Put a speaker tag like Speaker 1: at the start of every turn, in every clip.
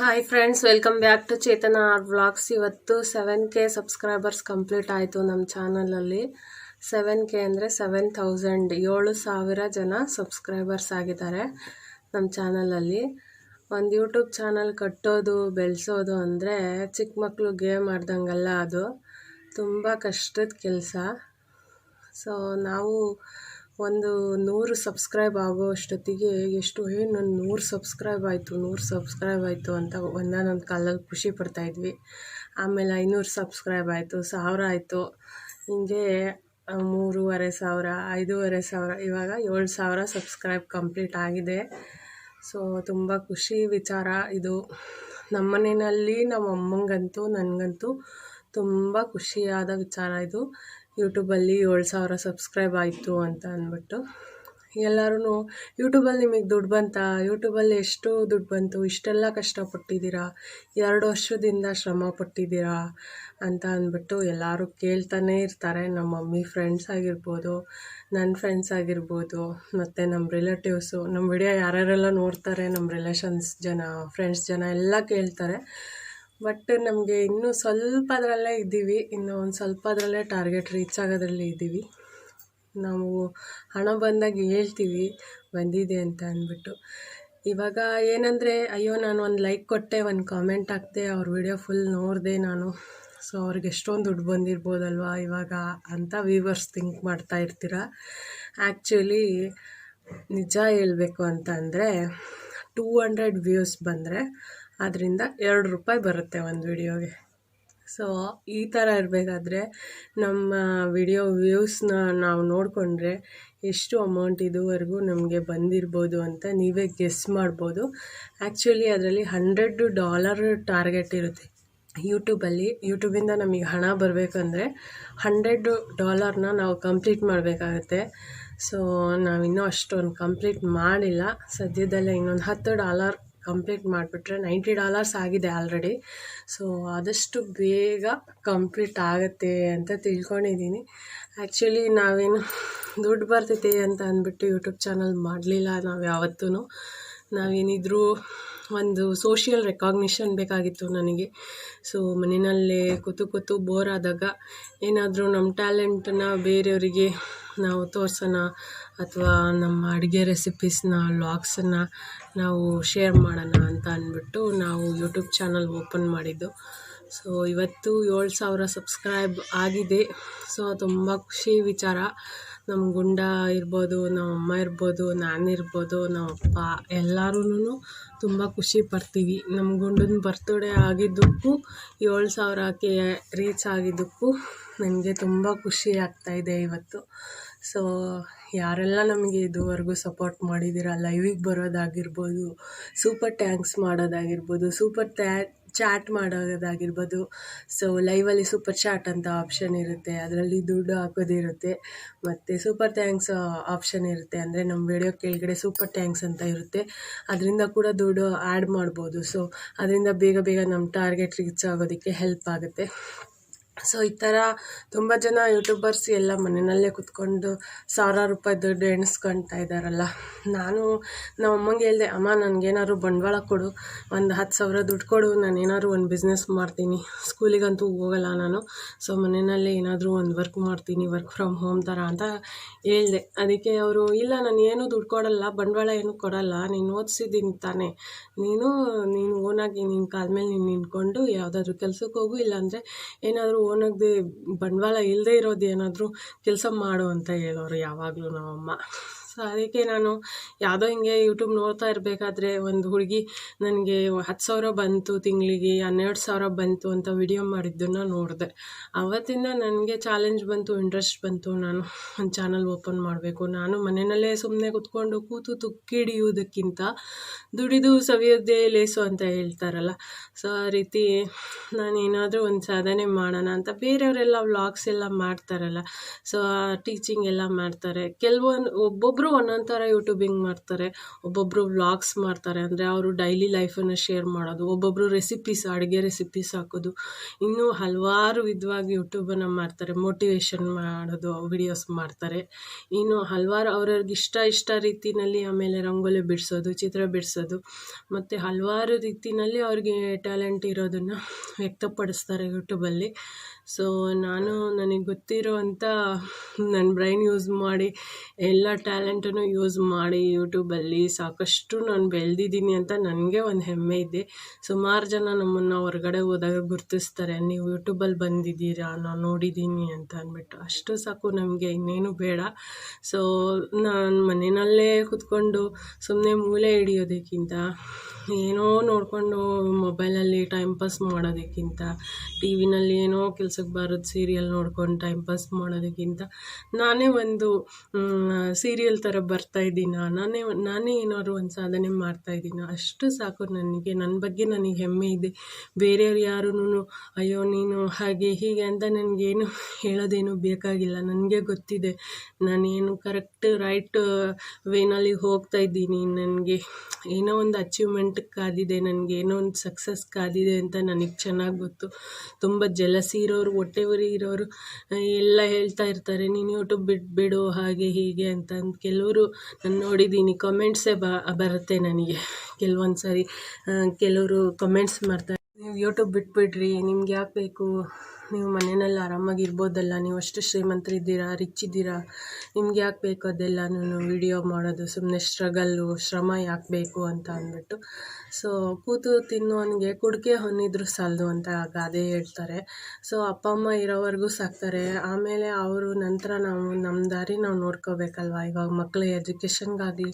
Speaker 1: Hi friends welcome back to Chetana R vlogs ಇವತ್ತು seven K subscribers complete ಆಯಿತು ನಮ್ಮ ಚಾನಲಲ್ಲಿ ಸೆವೆನ್ ಕೆ ಅಂದರೆ ಸೆವೆನ್ ಥೌಸಂಡ್ ಏಳು ಸಾವಿರ ಜನ ಸಬ್ಸ್ಕ್ರೈಬರ್ಸ್ ಆಗಿದ್ದಾರೆ ನಮ್ಮ ಚಾನಲಲ್ಲಿ ಒಂದು ಯೂಟ್ಯೂಬ್ ಚಾನಲ್ ಕಟ್ಟೋದು, ಬೆಳೆಸೋದು ಅಂದರೆ ಚಿಕ್ಕ ಮಕ್ಕಳು ಗೇಮ್ ಆಡ್ದಂಗೆಲ್ಲ ಅದು. ತುಂಬ ಕಷ್ಟದ ಕೆಲಸ. ಸೊ ನಾವು ಒಂದು ನೂರು ಸಬ್ಸ್ಕ್ರೈಬ್ ಆಗೋ ಅಷ್ಟೊತ್ತಿಗೆ ಎಷ್ಟು, ಹೇ ನನ್ನ ನೂರು ಸಬ್ಸ್ಕ್ರೈಬ್ ಆಯಿತು, ನೂರು ಸಬ್ಸ್ಕ್ರೈಬ್ ಆಯಿತು ಅಂತ ಒಂದಾನೊಂದು ಕಾಲದಲ್ಲಿ ಖುಷಿ ಪಡ್ತಾಯಿದ್ವಿ ಆಮೇಲೆ ಐನೂರು ಸಬ್ಸ್ಕ್ರೈಬ್ ಆಯಿತು, ಸಾವಿರ ಆಯಿತು. ಹಿಂಗೆ ಮೂರುವರೆ ಸಾವಿರ, ಐದೂವರೆ ಸಾವಿರ, ಇವಾಗ ಏಳು ಸಾವಿರ ಸಬ್ಸ್ಕ್ರೈಬ್ ಕಂಪ್ಲೀಟ್ ಆಗಿದೆ. ಸೊ, ತುಂಬ ಖುಷಿ ವಿಚಾರ ಇದು. ನಮ್ಮನೆಯಲ್ಲಿ ನಮ್ಮ ಅಮ್ಮಂಗಂತೂ ನನಗಂತೂ ತುಂಬ ಖುಷಿಯಾದ ವಿಚಾರ ಇದು. ಯೂಟ್ಯೂಬಲ್ಲಿ ಏಳು ಸಾವಿರ ಸಬ್ಸ್ಕ್ರೈಬ್ ಆಯಿತು ಅಂತ ಅಂದ್ಬಿಟ್ಟು ಎಲ್ಲರೂ ಯೂಟ್ಯೂಬಲ್ಲಿ ನಿಮಗೆ ದುಡ್ಡು ಬಂತಾ? ಯೂಟ್ಯೂಬಲ್ಲಿ ಎಷ್ಟು ದುಡ್ಡು ಬಂತು? ಇಷ್ಟೆಲ್ಲ ಕಷ್ಟಪಟ್ಟಿದ್ದೀರಾ? ಎರಡು ವರ್ಷದಿಂದ ಶ್ರಮ ಪಟ್ಟಿದ್ದೀರಾ? ಅಂತ ಅಂದ್ಬಿಟ್ಟು ಎಲ್ಲರೂ ಕೇಳ್ತಾನೇ ಇರ್ತಾರೆ. ನಮ್ಮ ಮಮ್ಮಿ ಫ್ರೆಂಡ್ಸ್ ಆಗಿರ್ಬೋದು ನನ್ನ ಫ್ರೆಂಡ್ಸ್ ಆಗಿರ್ಬೋದು, ಮತ್ತು ನಮ್ಮ ರಿಲೇಟಿವ್ಸು ನಮ್ಮ ವಿಡಿಯೋ ಯಾರ್ಯಾರೆಲ್ಲ ನೋಡ್ತಾರೆ ನಮ್ಮ ರಿಲೇಷನ್ಸ್ ಜನ ಫ್ರೆಂಡ್ಸ್ ಜನ ಎಲ್ಲ ಕೇಳ್ತಾರೆ. ಬಟ್ ನಮಗೆ ಇನ್ನೂ ಸ್ವಲ್ಪದರಲ್ಲೇ ಇದ್ದೀವಿ. ಇನ್ನು ಒಂದು ಸ್ವಲ್ಪದರಲ್ಲೇ ಟಾರ್ಗೆಟ್ ರೀಚ್ ಆಗೋದ್ರಲ್ಲಿ ಇದ್ದೀವಿ. ನಾವು ಹಣ ಬಂದಾಗ ಹೇಳ್ತೀವಿ, ಬಂದಿದೆ ಅಂತ ಅಂದ್ಬಿಟ್ಟು. ಇವಾಗ ಏನಂದರೆ, ಅಯ್ಯೋ, ನಾನು ಒಂದು ಲೈಕ್ ಕೊಟ್ಟೆ, ಒಂದು ಕಾಮೆಂಟ್ ಹಾಕ್ತೆ ಅವ್ರ ವಿಡಿಯೋ ಫುಲ್ ನೋಡಿದೆ ನಾನು. ಸೊ ಅವ್ರಿಗೆ ಎಷ್ಟೊಂದು ದುಡ್ಡು ಬಂದಿರ್ಬೋದಲ್ವಾ ಇವಾಗ ಅಂತ ವ್ಯೂವರ್ಸ್ ಥಿಂಕ್ ಮಾಡ್ತಾ ಇರ್ತೀರ. ಆ್ಯಕ್ಚುಲಿ ನಿಜ ಹೇಳಬೇಕು ಅಂತ ಅಂದರೆ ಟೂ ಹಂಡ್ರೆಡ್ ವ್ಯೂಸ್ ಬಂದರೆ ಅದರಿಂದ ಎರಡು ರೂಪಾಯಿ ಬರುತ್ತೆ ಒಂದು ವಿಡಿಯೋಗೆ. ಸೊ ಈ ಥರ ಇರಬೇಕಾದ್ರೆ ನಮ್ಮ ವಿಡಿಯೋ ವ್ಯೂಸ್ನ ನಾವು ನೋಡಿಕೊಂಡ್ರೆ ಎಷ್ಟು ಅಮೌಂಟ್ ಇದುವರೆಗೂ ನಮಗೆ ಬಂದಿರ್ಬೋದು ಅಂತ ನೀವೇ ಗೆಸ್ ಮಾಡ್ಬೋದು. ಆ್ಯಕ್ಚುಲಿ ಅದರಲ್ಲಿ ಹಂಡ್ರೆಡ್ ಡಾಲರ್ ಟಾರ್ಗೆಟ್ ಇರುತ್ತೆ. ಯೂಟ್ಯೂಬಲ್ಲಿ ಯೂಟ್ಯೂಬಿಂದ ನಮಗೆ ಹಣ ಬರಬೇಕಂದ್ರೆ ಹಂಡ್ರೆಡ್ ಡಾಲರ್ನ ನಾವು ಕಂಪ್ಲೀಟ್ ಮಾಡಬೇಕಾಗತ್ತೆ. ಸೊ ನಾವಿನ್ನೂ ಅಷ್ಟೊಂದು ಕಂಪ್ಲೀಟ್ ಮಾಡಿಲ್ಲ. ಸದ್ಯದಲ್ಲೇ ಇನ್ನೊಂದು ಹತ್ತು ಡಾಲರ್ ಕಂಪ್ಲೀಟ್ ಮಾಡಿಬಿಟ್ರೆ ನೈಂಟಿ ಡಾಲರ್ಸ್ ಆಗಿದೆ ಆಲ್ರೆಡಿ. ಸೊ, ಆದಷ್ಟು ಬೇಗ ಕಂಪ್ಲೀಟ್ ಆಗುತ್ತೆ ಅಂತ ತಿಳ್ಕೊಂಡಿದ್ದೀನಿ. ಆ್ಯಕ್ಚುಲಿ ನಾವೇನು ದುಡ್ಡು ಬರ್ತೈತೆ ಅಂತ ಅಂದ್ಬಿಟ್ಟು ಯೂಟ್ಯೂಬ್ ಚಾನಲ್ ಮಾಡಲಿಲ್ಲ ನಾವು ಯಾವತ್ತೂ ನಾವೇನಿದ್ರೂ ಒಂದು ಸೋಷಿಯಲ್ ರೆಕಾಗ್ನಿಷನ್ ಬೇಕಾಗಿತ್ತು ನನಗೆ. ಸೊ, ಮನೆಯಲ್ಲೇ ಕೂತು ಕೂತು ಬೋರ್ ಆದಾಗ ಏನಾದರೂ ನಮ್ಮ ಟ್ಯಾಲೆಂಟನ್ನು ಬೇರೆಯವರಿಗೆ ನಾವು ತೋರ್ಸೋಣ ಅಥವಾ ನಮ್ಮ ಅಡುಗೆ ರೆಸಿಪೀಸ್ನ ಲಾಗ್ಸನ್ನು ನಾವು ಶೇರ್ ಮಾಡೋಣ ಅಂತ ಅಂದ್ಬಿಟ್ಟು ನಾವು ಯೂಟ್ಯೂಬ್ ಚಾನಲ್ ಓಪನ್ ಮಾಡಿದ್ದು. ಸೊ ಇವತ್ತು ಏಳು ಸಾವಿರ ಸಬ್ಸ್ಕ್ರೈಬ್ ಆಗಿದೆ. ಸೊ ತುಂಬ ಖುಷಿ ವಿಚಾರ. ನಮ್ಮ ಗುಂಡ ಇರ್ಬೋದು, ನಮ್ಮ ಅಮ್ಮ ಇರ್ಬೋದು ನಾನಿರ್ಬೋದು ನಮ್ಮ ಅಪ್ಪ ಎಲ್ಲರೂ ತುಂಬ ಖುಷಿ ಪಡ್ತೀವಿ. ನಮ್ಮ ಗುಂಡನ ಬರ್ತ್ಡೇ ಆಗಿದ್ದಕ್ಕೂ, ಏಳು ಸಾವಿರಕ್ಕೆ ರೀಚ್ ಆಗಿದ್ದಕ್ಕೂ, ನನಗೆ ತುಂಬ ಖುಷಿ ಆಗ್ತಾಯಿದೆ ಇವತ್ತು. ಸೊ ಯಾರೆಲ್ಲ ನಮಗೆ ಇದುವರೆಗೂ ಸಪೋರ್ಟ್ ಮಾಡಿದ್ದೀರ ಲೈವಿಗೆ ಬರೋದಾಗಿರ್ಬೋದು ಸೂಪರ್ ಟ್ಯಾಂಕ್ಸ್ ಮಾಡೋದಾಗಿರ್ಬೋದು ಸೂಪರ್ ಟ್ಯಾ ಚಾಟ್ ಮಾಡೋದಾಗಿರ್ಬೋದು. ಸೊ ಲೈವಲ್ಲಿ ಸೂಪರ್ ಚಾಟ್ ಅಂತ ಆಪ್ಷನ್ ಇರುತ್ತೆ, ಅದರಲ್ಲಿ ದುಡ್ಡು ಹಾಕೋದಿರುತ್ತೆ. ಮತ್ತು ಸೂಪರ್ ಥ್ಯಾಂಕ್ಸ್ ಆಪ್ಷನ್ ಇರುತ್ತೆ. ಅಂದರೆ ನಮ್ಮ ವಿಡಿಯೋ ಕೆಳಗಡೆ ಸೂಪರ್ ಥ್ಯಾಂಕ್ಸ್ ಅಂತ ಇರುತ್ತೆ. ಅದರಿಂದ ಕೂಡ ದುಡ್ಡು ಆ್ಯಡ್ ಮಾಡ್ಬೋದು. ಸೊ ಅದರಿಂದ ಬೇಗ ಬೇಗ ನಮ್ಮ ಟಾರ್ಗೆಟ್ ರೀಚ್ ಆಗೋದಕ್ಕೆ ಹೆಲ್ಪ್ ಆಗುತ್ತೆ. ಸೊ, ಈ ಥರ ತುಂಬ ಜನ ಯೂಟ್ಯೂಬರ್ಸ್ ಎಲ್ಲ ಮನೆಯಲ್ಲೇ ಕುತ್ಕೊಂಡು ಸಾವಿರಾರು ರೂಪಾಯಿ ದುಡ್ಡು ಎಣಿಸ್ಕೊಳ್ತಾ ಇದ್ದಾರಲ್ಲ. ನಾನು, ನಮ್ಮ ಅಮ್ಮಂಗೆ ಹೇಳಿದೆ, ಅಮ್ಮ, ನನಗೇನಾದ್ರು ಬಂಡವಾಳ ಕೊಡು, ಒಂದು ಹತ್ತು ಸಾವಿರ ದುಡ್ಡು ಕೊಡು ನಾನು ಏನಾದ್ರು ಒಂದು ಬಿಸ್ನೆಸ್ ಮಾಡ್ತೀನಿ. ಸ್ಕೂಲಿಗಂತೂ ಹೋಗಲ್ಲ ನಾನು, ಸೊ ಮನೆಯಲ್ಲೇ ಏನಾದರೂ ಒಂದು ವರ್ಕ್ ಮಾಡ್ತೀನಿ ವರ್ಕ್ ಫ್ರಮ್ ಹೋಮ್ ಥರ ಅಂತ ಹೇಳಿದೆ. ಅದಕ್ಕೆ ಅವರು, ಇಲ್ಲ ನಾನು ಏನೂ ದುಡ್ಡು ಕೊಡಲ್ಲ, ಬಂಡವಾಳ ಏನು ಕೊಡಲ್ಲ, ನೀನು ಓದಿಸಿದ್ದೀನಿ ತಾನೇ. ನೀನು ನೀನು ಓನಾಗಿ ನಿನ್ನ ಕಾಲ ಮೇಲೆ ನೀನು ನಿಂತ್ಕೊಂಡು ಯಾವುದಾದ್ರೂ ಕೆಲಸಕ್ಕೆ ಹೋಗು, ಇಲ್ಲಾಂದರೆ ಏನಾದರೂ ಓನಾಗದೆ ಬಂಡವಾಳ ಇಲ್ಲದೆ ಇರೋದು ಏನಾದರೂ ಕೆಲಸ ಮಾಡು ಅಂತ ಹೇಳೋರು ಯಾವಾಗಲೂ ನಮ್ಮಮ್ಮ. ಸೊ ಅದಕ್ಕೆ ನಾನು ಯಾವುದೋ ಹಿಂಗೆ ಯೂಟ್ಯೂಬ್ ನೋಡ್ತಾ ಇರಬೇಕಾದ್ರೆ ಒಂದು ಹುಡುಗಿ ನನಗೆ ಹತ್ತು ಸಾವಿರ ಬಂತು ತಿಂಗಳಿಗೆ, ಹನ್ನೆರಡು ಸಾವಿರ ಬಂತು ಅಂತ ವಿಡಿಯೋ ಮಾಡಿದ್ದನ್ನು ನೋಡಿದೆ. ಆವತ್ತಿಂದ ನನಗೆ ಚಾಲೆಂಜ್ ಬಂತು ಇಂಟ್ರೆಸ್ಟ್ ಬಂತು. ನಾನು ಒಂದು ಚಾನಲ್ ಓಪನ್ ಮಾಡಬೇಕು. ನಾನು ಮನೆಯಲ್ಲೇ ಸುಮ್ಮನೆ ಕೂತ್ಕೊಂಡು ಕೂತು ತುಕ್ಕಿಡಿಯುವುದಕ್ಕಿಂತ ದುಡಿದು ಸವಿಯೋದೇ ಲೇಸು ಅಂತ ಹೇಳ್ತಾರಲ್ಲ. ಸೊ ಆ ರೀತಿ ನಾನೇನಾದರೂ ಒಂದು ಸಾಧನೆ ಮಾಡೋಣ ಅಂತ ಬೇರೆಯವರೆಲ್ಲ ವ್ಲಾಗ್ಸ್ ಎಲ್ಲ ಮಾಡ್ತಾರಲ್ಲ. ಸೊ ಟೀಚಿಂಗ್ ಎಲ್ಲ ಮಾಡ್ತಾರೆ. ಕೆಲವೊಂದು ಒಬ್ಬೊಬ್ಬರು ಒಂದೊಂದು ಥರ ಯೂಟ್ಯೂಬಿಂಗ್ ಮಾಡ್ತಾರೆ ಒಬ್ಬೊಬ್ಬರು ವ್ಲಾಗ್ಸ್ ಮಾಡ್ತಾರೆ, ಅಂದರೆ ಅವರು ಡೈಲಿ ಲೈಫನ್ನು ಶೇರ್ ಮಾಡೋದು ಒಬ್ಬೊಬ್ಬರು ರೆಸಿಪೀಸ್ ಅಡುಗೆ ರೆಸಿಪೀಸ್ ಹಾಕೋದು. ಇನ್ನೂ ಹಲವಾರು ವಿಧವಾಗಿ ಯೂಟ್ಯೂಬನ್ನು ಮಾಡ್ತಾರೆ ಮೋಟಿವೇಶನ್ ಮಾಡೋದು ವಿಡಿಯೋಸ್ ಮಾಡ್ತಾರೆ. ಇನ್ನು ಹಲವಾರು ಅವ್ರವ್ರಿಗೆ ಇಷ್ಟ ಇಷ್ಟ ರೀತಿಯಲ್ಲಿ ಆಮೇಲೆ ರಂಗೋಲಿ ಬಿಡಿಸೋದು, ಚಿತ್ರ ಬಿಡಿಸೋದು. ಮತ್ತು ಹಲವಾರು ರೀತಿಯಲ್ಲಿ ಅವ್ರಿಗೆ ಟ್ಯಾಲೆಂಟ್ ಇರೋದನ್ನು ವ್ಯಕ್ತಪಡಿಸ್ತಾರೆ ಯೂಟ್ಯೂಬಲ್ಲಿ ಸೊ ನಾನು ನನಗೆ ಗೊತ್ತಿರೋವಂಥ ನನ್ನ ಬ್ರೈನ್ ಯೂಸ್ ಮಾಡಿ, ಎಲ್ಲ ಟ್ಯಾಲೆಂಟನ್ನು ಯೂಸ್ ಮಾಡಿ ಯೂಟ್ಯೂಬಲ್ಲಿ ಸಾಕಷ್ಟು ನಾನು ಬೆಳೆದಿದ್ದೀನಿ ಅಂತ ನನಗೆ ಒಂದು ಹೆಮ್ಮೆ ಇದೆ. ಸುಮಾರು ಜನ ನಮ್ಮನ್ನು ಹೊರಗಡೆ ಹೋದಾಗ ಗುರುತಿಸ್ತಾರೆ, ನೀವು ಯೂಟ್ಯೂಬಲ್ಲಿ ಬಂದಿದ್ದೀರಾ? ನಾನು ನೋಡಿದ್ದೀನಿ ಅಂತ ಅಂದ್ಬಿಟ್ಟು ಅಷ್ಟು ಸಾಕು ನಮಗೆ, ಇನ್ನೇನು ಬೇಡ. ಸೊ ನಾನು ಮನೆಯಲ್ಲೇ ಕೂತ್ಕೊಂಡು ಸುಮ್ಮನೆ ಮೂಲೆ ಹಿಡಿಯೋದಕ್ಕಿಂತ ಏನೋ ನೋಡಿಕೊಂಡು ಮೊಬೈಲಲ್ಲಿ ಟೈಮ್ ಪಾಸ್ ಮಾಡೋದಕ್ಕಿಂತ ಟಿ ವಿನಲ್ಲಿ ಏನೋ ಕೆಲ್ಸಕ್ಕೆ ಬರೋದು ಸೀರಿಯಲ್ ನೋಡ್ಕೊಂಡು ಟೈಮ್ ಪಾಸ್ ಮಾಡೋದಕ್ಕಿಂತ, ನಾನೇ ಒಂದು ಸೀರಿಯಲ್ ಥರ ಬರ್ತಾಯಿದ್ದೀನ ನಾನೇ ನಾನೇ ಏನಾದ್ರು ಒಂದು ಸಾಧನೆ ಮಾಡ್ತಾಯಿದ್ದೀನ ಅಷ್ಟು ಸಾಕು ನನಗೆ ನನ್ನ ಬಗ್ಗೆ ನನಗೆ ಹೆಮ್ಮೆ ಇದೆ. ಬೇರೆಯವ್ರು ಯಾರೂ ಅಯ್ಯೋ, ನೀನು ಹಾಗೆ ಹೀಗೆ ಅಂತ ನನಗೇನು ಹೇಳೋದೇನು ಬೇಕಾಗಿಲ್ಲ. ನನಗೆ ಗೊತ್ತಿದೆ. ನಾನೇನು ಕರೆಕ್ಟ್ ರೈಟ್ ವೇನಲ್ಲಿ ಹೋಗ್ತಾ ಇದ್ದೀನಿ. ನನಗೆ ಏನೋ ಒಂದು ಅಚೀವ್ಮೆಂಟ್ ಕಾದಿದೆ, ನನಗೆ ಏನೋ ಒಂದು ಸಕ್ಸಸ್ ಕಾದಿದೆ ಅಂತ ನನಗೆ ಚೆನ್ನಾಗಿ ಗೊತ್ತು. ತುಂಬ ಜಲಸಿ ಇರೋರು ಹೊಟ್ಟೆ ಉರಿ ಇರೋರು ಎಲ್ಲ ಹೇಳ್ತಾ ಇರ್ತಾರೆ, ನೀನು ಯೂಟ್ಯೂಬ್ ಬಿಟ್ಬಿಡು ಹಾಗೆ ಹೀಗೆ ಅಂತ. ಕೆಲವರು ನಾನು ನೋಡಿದ್ದೀನಿ ಕಮೆಂಟ್ಸೇ ಬ, ಬರುತ್ತೆ ನನಗೆ. ಕೆಲವೊಂದು ಸಾರಿ ಕೆಲವರು ಕಮೆಂಟ್ಸ್ ಮಾಡ್ತಾರೆ ನೀವು ಯೂಟ್ಯೂಬ್ ಬಿಟ್ಬಿಡ್ರಿ, ನಿಮ್ಗೆ ಯಾಕೆ ಬೇಕು? ನೀವು ಮನೆಯಲ್ಲಿ ಆರಾಮಾಗಿ ಇರ್ಬೋದಲ್ಲ, ನೀವು ಅಷ್ಟು ಶ್ರೀಮಂತರಿದ್ದೀರಾ ರಿಚ್ ಇದ್ದೀರಾ, ನಿಮ್ಗೆ ಯಾಕೆ ಬೇಕು ಅದೆಲ್ಲನೂ ವಿಡಿಯೋ ಮಾಡೋದು ಸುಮ್ಮನೆ ಸ್ಟ್ರಗಲ್ಲು ಶ್ರಮ ಯಾಕೆ ಬೇಕು ಅಂತ ಅಂದ್ಬಿಟ್ಟು. ಸೊ ಕೂತು ತಿನ್ನುವನಿಗೆ ಕುಡಿಕೆ ಹೊನ್ನಿದ್ರು ಸಾಲದು ಅಂತ ಗಾದೆ ಹೇಳ್ತಾರೆ. ಸೊ ಅಪ್ಪ, ಅಮ್ಮ ಇರೋವರೆಗೂ ಸಾಕ್ತಾರೆ. ಆಮೇಲೆ ಅವರು ನಂತರ ನಾವು ನಮ್ಮ ದಾರಿ ನಾವು ನೋಡ್ಕೋಬೇಕಲ್ವ? ಇವಾಗ ಮಕ್ಕಳ ಎಜುಕೇಷನ್ಗಾಗಲಿ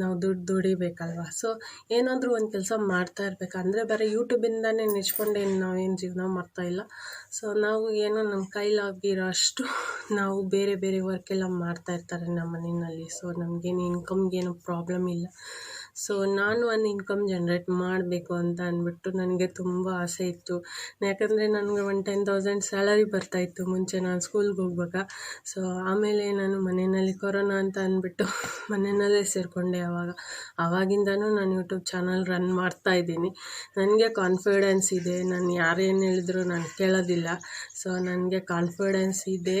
Speaker 1: ನಾವು ದುಡ್ಡು ದುಡಿಬೇಕಲ್ವ? ಸೊ ಏನಾದರೂ ಒಂದು ಕೆಲಸ ಮಾಡ್ತಾ ಇರ್ಬೇಕು ಅಂದರೆ ಬರೀ ಯೂಟ್ಯೂಬಿಂದನೇ ನೆಚ್ಕೊಂಡೇನು ನಾವೇನು ಜೀವನ ಮಾಡ್ತಾ ಇಲ್ಲ. ಸೊ ನಾವು ಏನೋ ನಮ್ಮ ಕೈಲಾಗಿರೋ ಅಷ್ಟು ನಾವು ಬೇರೆ ಬೇರೆ ವರ್ಕೆಲ್ಲ ಮಾಡ್ತಾ ಇರ್ತಾರೆ ನಮ್ಮ ಮನೆಯಲ್ಲಿ. ಸೊ ನಮಗೇನು ಇನ್ಕಮ್ಗೇನು ಪ್ರಾಬ್ಲಮ್ ಇಲ್ಲ. ಸೊ ನಾನು ಒಂದು ಇನ್ಕಮ್ ಜನ್ರೇಟ್ ಮಾಡಬೇಕು ಅಂತ ಅಂದ್ಬಿಟ್ಟು ನನಗೆ ತುಂಬ ಆಸೆ ಇತ್ತು. ಯಾಕಂದರೆ ನನಗೆ ಒಂದು ಟೆನ್ ತೌಸಂಡ್ ಸ್ಯಾಲರಿ ಬರ್ತಾಯಿತ್ತು ಮುಂಚೆ ನಾನು ಸ್ಕೂಲ್ಗೆ ಹೋಗ್ಬೇಕಾ ಸೊ ಆಮೇಲೆ ನಾನು ಮನೆಯಲ್ಲಿ ಕೊರೋನಾ ಅಂತ ಅಂದ್ಬಿಟ್ಟು ಮನೆಯಲ್ಲೇ ಸೇರಿಕೊಂಡೆ ಆವಾಗ ಆವಾಗಿಂದನೂ ನಾನು ಯೂಟ್ಯೂಬ್ ಚಾನಲ್ ರನ್ ಮಾಡ್ತಾ ಇದ್ದೀನಿ. ನನಗೆ ಕಾನ್ಫಿಡೆನ್ಸ್ ಇದೆ. ನಾನು ಯಾರೇನು ಹೇಳಿದ್ರು ನಾನು ಕೇಳೋದಿಲ್ಲ. ಸೊ ನನಗೆ ಕಾನ್ಫಿಡೆನ್ಸ್ ಇದೆ.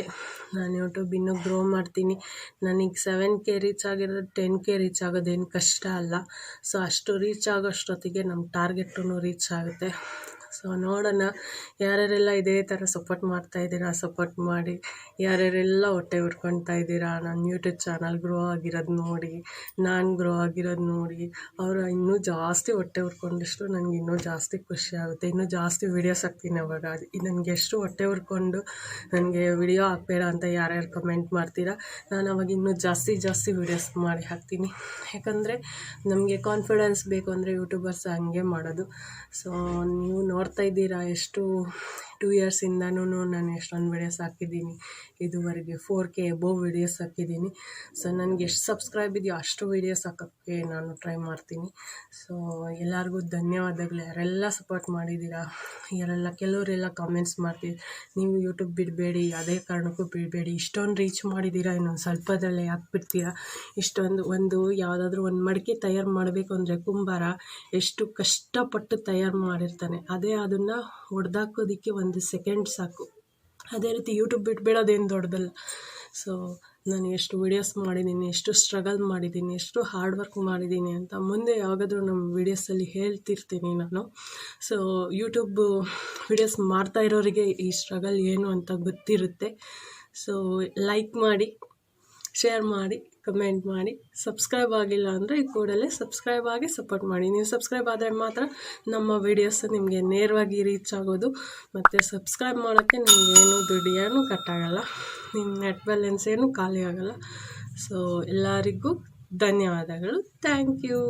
Speaker 1: ನಾನು ಯೂಟ್ಯೂಬ್ ಇನ್ನೂ ಗ್ರೋ ಮಾಡ್ತೀನಿ. ನನಗೆ ಸೆವೆನ್ ಕೆ ರೀಚ್ ಆಗಿರೋದು ಟೆನ್ ಕೆ ರೀಚ್ ಆಗೋದೇನು ಕಷ್ಟ ಅಲ್ಲ. ಸೊ ಅಷ್ಟು ರೀಚ್ ಆಗೋಷ್ಟೊತ್ತಿಗೆ ನಮ್ಮ ಟಾರ್ಗೆಟೂ ರೀಚ್ ಆಗುತ್ತೆ ಸೊ ನೋಡೋಣ. ಯಾರ್ಯಾರೆಲ್ಲ ಇದೇ ಥರ ಸಪೋರ್ಟ್ ಮಾಡ್ತಾ ಇದ್ದೀರಾ ಸಪೋರ್ಟ್ ಮಾಡಿ. ಯಾರ್ಯಾರೆಲ್ಲ ಹೊಟ್ಟೆ ಉರ್ಕೊಳ್ತಾ ಇದ್ದೀರಾ, ನನ್ನ ಯೂಟ್ಯೂಬ್ ಚಾನಲ್ ಗ್ರೋ ಆಗಿರೋದು ನೋಡಿ, ನಾನು ಗ್ರೋ ಆಗಿರೋದು ನೋಡಿ. ಅವರು ಇನ್ನೂ ಜಾಸ್ತಿ ಹೊಟ್ಟೆ ಉರ್ಕೊಂಡಷ್ಟು ನನಗೆ ಇನ್ನೂ ಜಾಸ್ತಿ ಖುಷಿ ಆಗುತ್ತೆ. ಇನ್ನೂ ಜಾಸ್ತಿ ವೀಡಿಯೋಸ್ ಹಾಕ್ತೀನಿ ಅವಾಗ. ನನಗೆ ಎಷ್ಟು ಹೊಟ್ಟೆ ಉರ್ಕೊಂಡು ನನಗೆ ವಿಡಿಯೋ ಹಾಕ್ಬೇಡ ಅಂತ ಯಾರ್ಯಾರು ಕಮೆಂಟ್ ಮಾಡ್ತೀರಾ, ನಾನು ಅವಾಗ ಇನ್ನೂ ಜಾಸ್ತಿ ಜಾಸ್ತಿ ವೀಡಿಯೋಸ್ ಮಾಡಿ ಹಾಕ್ತೀನಿ. ಯಾಕಂದರೆ ನಮಗೆ ಕಾನ್ಫಿಡೆನ್ಸ್ ಬೇಕು ಅಂದರೆ ಯೂಟ್ಯೂಬರ್ಸ್ ಹಂಗೆ ಮಾಡೋದು. ಸೊ ನೀವು ನೋಡ್ತಾ ಇದ್ದೀರಾ? ಎಷ್ಟು ಟೂ ಇಯರ್ಸಿಂದನೂ ನಾನು ಎಷ್ಟೊಂದು ವೀಡಿಯೋಸ್ ಹಾಕಿದ್ದೀನಿ. ಇದುವರೆಗೆ ಫೋರ್ ಕೆ ಎಬೋವ್ ವೀಡಿಯೋಸ್ ಹಾಕಿದ್ದೀನಿ. ಸೊ ನನಗೆ ಎಷ್ಟು ಸಬ್ಸ್ಕ್ರೈಬ್ ಇದೆಯೋ ಅಷ್ಟು ವೀಡಿಯೋಸ್ ಹಾಕೋಕ್ಕೆ ನಾನು ಟ್ರೈ ಮಾಡ್ತೀನಿ. ಸೊ ಎಲ್ಲರಿಗೂ ಧನ್ಯವಾದಗಳು. ಯಾರೆಲ್ಲ ಸಪೋರ್ಟ್ ಮಾಡಿದ್ದೀರಾ, ಯಾರೆಲ್ಲ ಕೆಲವರೆಲ್ಲ ಕಾಮೆಂಟ್ಸ್ ಮಾಡ್ತೀವಿ ನೀವು ಯೂಟ್ಯೂಬ್ ಬಿಡಬೇಡಿ ಯಾವುದೇ ಕಾರಣಕ್ಕೂ ಬಿಡಬೇಡಿ. ಇಷ್ಟೊಂದು ರೀಚ್ ಮಾಡಿದ್ದೀರಾ, ಇನ್ನೊಂದು ಸ್ವಲ್ಪದಲ್ಲೇ ಯಾಕೆ ಬಿಡ್ತೀರಾ ಇಷ್ಟೊಂದು ಒಂದು ಯಾವುದಾದ್ರೂ ಒಂದು ಮಡಿಕೆ ತಯಾರು ಮಾಡಬೇಕು ಅಂದರೆ ಕುಂಬಾರ ಎಷ್ಟು ಕಷ್ಟಪಟ್ಟು ತಯಾರು ಮಾಡಿರ್ತಾನೆ. ಅದೇ ಅದನ್ನು ಹೊಡೆದಾಕೋದಕ್ಕೆ ಒಂದು ಸೆಕೆಂಡ್ ಸಾಕು. ಅದೇ ರೀತಿ ಯೂಟ್ಯೂಬ್ ಬಿಟ್ಬಿಡೋದೇನು ದೊಡ್ಡದಲ್ಲ. ಸೊ ನಾನು ಎಷ್ಟು ವೀಡಿಯೋಸ್ ಮಾಡಿದ್ದೀನಿ ಎಷ್ಟು ಸ್ಟ್ರಗಲ್ ಮಾಡಿದ್ದೀನಿ ಎಷ್ಟು ಹಾರ್ಡ್ ವರ್ಕ್ ಮಾಡಿದ್ದೀನಿ ಅಂತ ಮುಂದೆ ಯಾವಾಗಾದರೂ ನಮ್ಮ ವೀಡಿಯೋಸಲ್ಲಿ ಹೇಳ್ತಿರ್ತೀನಿ ನಾನು. ಸೊ ಯೂಟ್ಯೂಬ್ ವೀಡಿಯೋಸ್ ಮಾಡ್ತಾ ಇರೋರಿಗೆ ಈ ಸ್ಟ್ರಗಲ್ ಏನು ಅಂತ ಗೊತ್ತಿರುತ್ತೆ. ಸೊ ಲೈಕ್ ಮಾಡಿ ಶೇರ್ ಮಾಡಿ ಕಮೆಂಟ್ ಮಾಡಿ ಸಬ್ಸ್ಕ್ರೈಬ್ ಆಗಿಲ್ಲ ಅಂದರೆ ಈ ಕೂಡಲೇ ಸಬ್ಸ್ಕ್ರೈಬ್ ಆಗಿ ಸಪೋರ್ಟ್ ಮಾಡಿ. ನೀವು ಸಬ್ಸ್ಕ್ರೈಬ್ ಆದರೆ ಮಾತ್ರ ನಮ್ಮ ವೀಡಿಯೋಸ್ ನಿಮಗೆ ನೇರವಾಗಿ ರೀಚ್ ಆಗೋದು. ಮತ್ತು ಸಬ್ಸ್ಕ್ರೈಬ್ ಮಾಡೋಕ್ಕೆ ನಿಮಗೇನು ದುಡ್ಡು ಕಟ್ಟಾಗಲ್ಲ ನಿಮ್ಮ ನೆಟ್ ಬ್ಯಾಲೆನ್ಸ್ ಏನು ಖಾಲಿ ಆಗೋಲ್ಲ. ಸೊ ಎಲ್ಲರಿಗೂ ಧನ್ಯವಾದಗಳು. Thank you